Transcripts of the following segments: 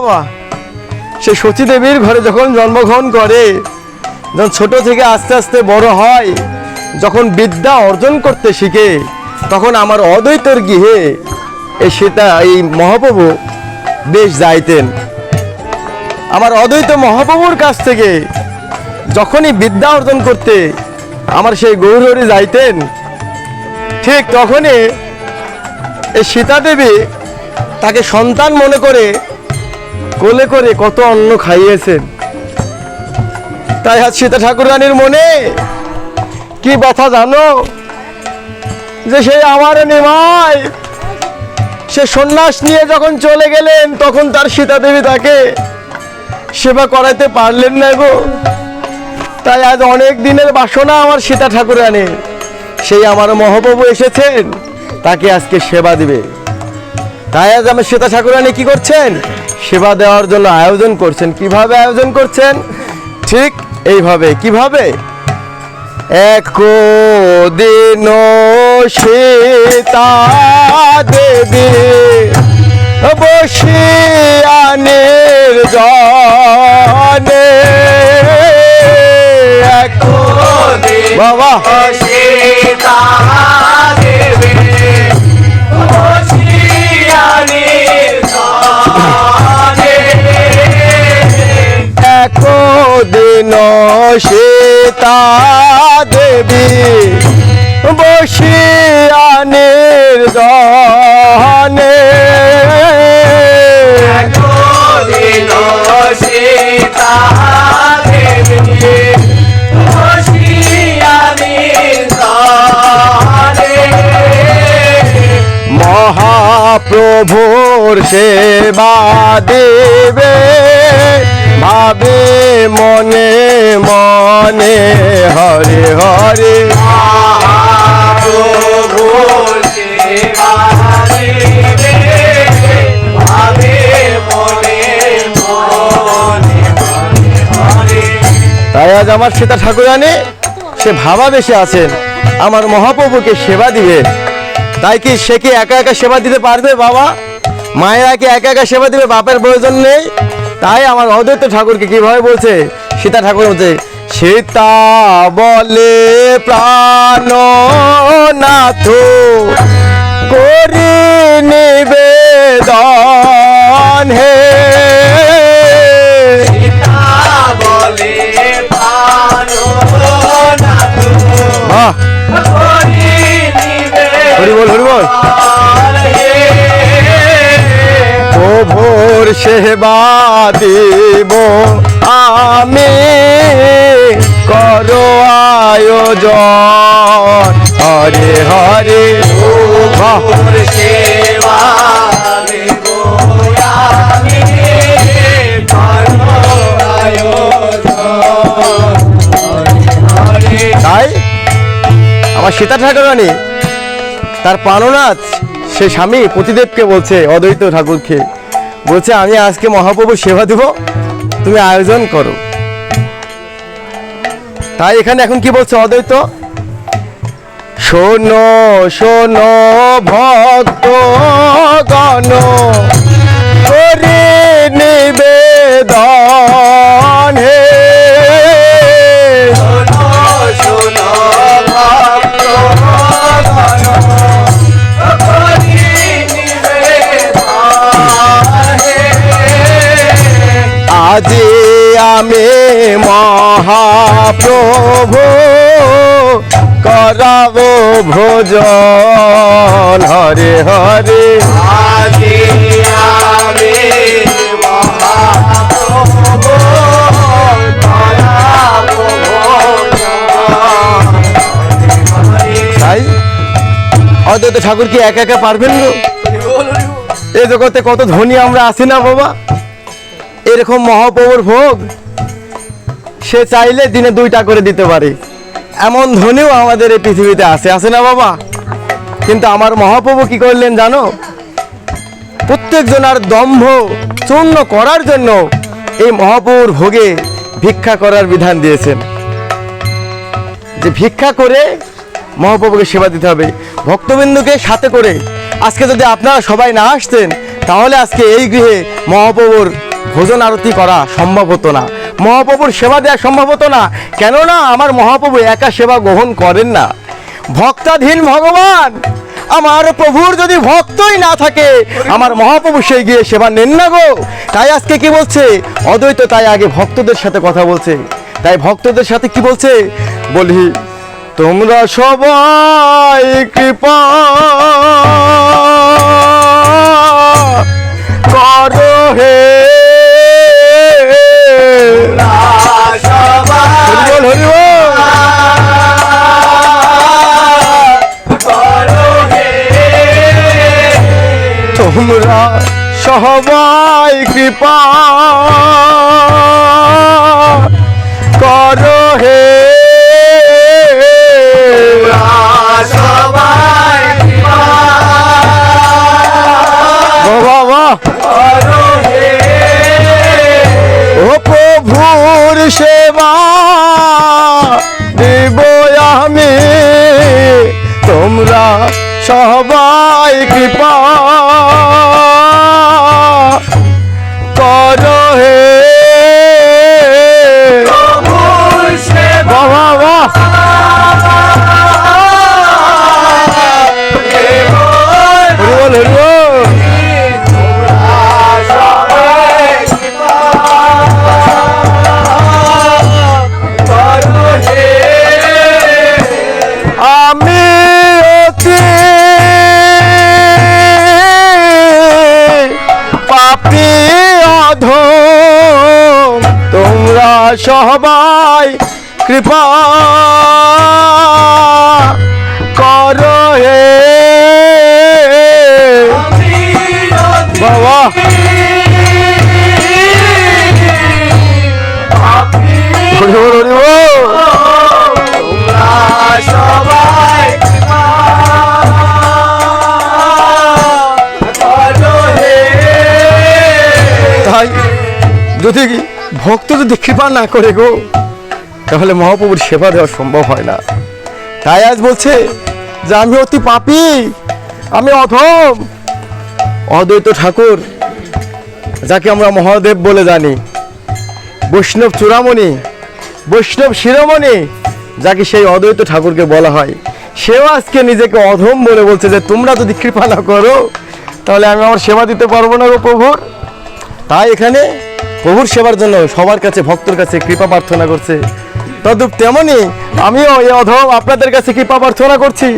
বাবা। সে সতী দেবীর ঘরে যখন জন্মগ্রহণ করে, যখন ছোট থেকে আস্তে আস্তে বড় হয়, যখন বিদ্যা অর্জন করতে শিখে, তখন আমার অদ্বৈতর গৃহে এই সীতা, এই মহাপ্রভু বেশ যাইতেন। আমার অদ্বৈত মহাপ্রভুর কাছ থেকে যখনই বিদ্যা অর্জন করতে আমার সেই গৌরহরি যাইতেন, ঠিক তখনই এই সীতা দেবী তাকে সন্তান মনে করে কোলে করে কত অন্ন খাইয়েছেন তাই আজ সীতা ঠাকুর রানীর মনে কি ব্যথা জানো? যে সেই আমার নিমাই। সে সন্ন্যাস নিয়ে যখন চলে গেলেন, তখন তার সীতা দেবী তাকে সেবা করাইতে পারলেন না গো। তাই আজ অনেক দিনের বাসনা আমার সীতা ঠাকুর রানীর সেই আমার মহাপ্রভু এসেছেন, তাকে আজকে সেবা দিবে। তাই আজ আমার শ্বেতা ঠাকুরানী কি করছেন? সেবা দেওয়ার জন্য আয়োজন করছেন। কীভাবে আয়োজন করছেন? ঠিক এইভাবে। কীভাবে? এক দিন সীতা দেবী বসিয়ানের জনে বাবা। সীতা দেবী সীতা দেবী? বসিয়ানের জনে একদিন সীতা দেবী মহাপ্রভুর সেবা দেবে। ভাবে মনে মনে, হরে হরে। তাই আজ আমার সীতা ঠাকুরানী, সে ভাবা বেশি আছেন, আমার মহাপ্রভুকে সেবা দিবে। তাই কি সে কি একা একা সেবা দিতে পারবে বাবা? মায়েরা কি একা একা সেবা দিবে? বাপের প্রয়োজন নেই? তাই আমার অদ্বৈত ঠাকুরকে কীভাবে বলছে? সীতা ঠাকুর বলছে সীতা বলে প্রাণ নাথ করি নিবেদন হে। হরি বল হরি বল। হে। প্রভুর সেবা দিব আমি করো আয়োজন। হরে হরে তোর সেবা তাই? আমার সীতা ঠাকুরানী তার প্রাণনাথ সে স্বামী পতিদেবকে বলছে অদ্বৈত ঠাকুরকে। বলছে, আমি আজকে মহাপ্রভু সেবা দেব। তুমি আয়োজন করো। তাই এখানে এখন কি বলছে অদ্বৈত? শোনো শোনো ভক্ত। আজি আমি মহাপ্রভু করাবো ভোজন হরে হরে। আজি আমি অদ্বৈত ঠাকুর কি একা একা পারবেন গো? এ জগতে কত ধনী আমরা আছি না বাবা? এরকম মহাপ্রভুর ভোগ সে চাইলে দিনে দুইটা করে দিতে পারে। এমন ধনীও আমাদের এই পৃথিবীতে আছে। আছে না বাবা? কিন্তু আমার মহাপ্রভু কি করলেন জানো? প্রত্যেক জনার দম্ভ চূর্ণ করার জন্য এই মহাপ্রভুর ভোগে ভিক্ষা করার বিধান দিয়েছেন। যে ভিক্ষা করে মহাপ্রভুকে সেবা দিতে হবে। ভক্তবিন্দুকে সাথে করে। আজকে যদি আপনারা সবাই না আসতেন, তাহলে আজকে এই গৃহে মহাপ্রভুর ভোজন আরতি করা সম্ভব হতো না। মহাপ্রভুর সেবা দেওয়া সম্ভব হতো না। কেননা আমার মহাপ্রভু একা সেবা গ্রহণ করেন না। ভক্তাধীন ভগবান, আমার প্রভুর যদি ভক্তই না থাকে, আমার মহাপ্রভু সেই গিয়ে সেবা নেন না গো। তাই আজকে কি বলছে? অদ্বৈত তাই আগে ভক্তদের সাথে কথা বলছে। তাই ভক্তদের সাথে কি বলছে? বলি, তোমরা সবাই কৃপা তোমরা সবাই কৃপা করো হে বাবা বাহ। ও প্রভুর সেবা দেব আমি। তোমরা সবাই কৃপা সবাই কৃপা করো হে। বাবা। তাই যদি ভক্ত যদি কৃপা না করে গো, তাহলে মহাপ্রভুর সেবা দেওয়া সম্ভব হয় না। তাই আজ বলছে যে আমি অতি পাপি, আমি অধম। অদ্বৈত ঠাকুর, যাকে আমরা মহাদেব বলে জানি, বৈষ্ণব চূড়ামণি, বৈষ্ণব শিরোমণি, যাকে সেই অদ্বৈত ঠাকুরকে বলা হয়। সেও আজকে নিজেকে অধম বলে বলছে যে, তোমরা যদি কৃপা না করো, তাহলে আমি আমার সেবা দিতে পারব না গো প্রভুর। তাই এখানে প্রভুর সেবার জন্য সবার কাছে, ভক্তর কাছে কৃপা প্রার্থনা করছে। তদ্রুপ তেমনি আমিও এই অধম আপনাদের কাছে কৃপা প্রার্থনা করছি।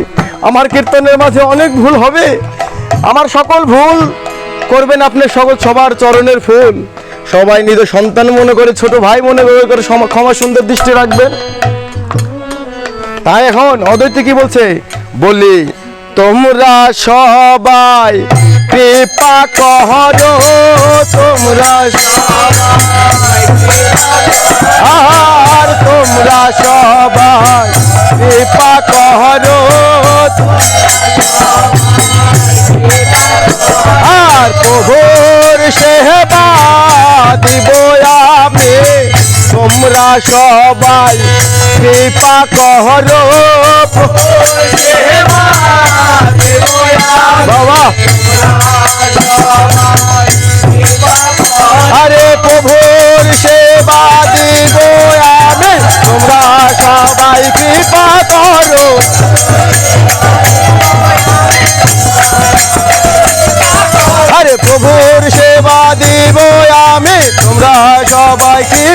আমার কীর্তনের মাঝে অনেক ভুল হবে। আমার সকল ভুল করবেন আপনি সকল সবার চরণের ফুল। সবাই নিজ সন্তান মনে করে, ছোট ভাই মনে করে ক্ষমা সুন্দর দৃষ্টি রাখবেন। তাই এখন অদ্বৈত কি বলছে? বলি, তোমরা সবাই কৃপা করো, তোমরা সবাই আর প্রভুর সেবা দিব আমি। তোমরা সবাই কৃপা করো। বাবা। আরে প্রভুর সেবা দিব আমি। তোমরা সবাই কৃপা করো। প্রভুর সেবা দিব আমি। তোমরা সবাই করো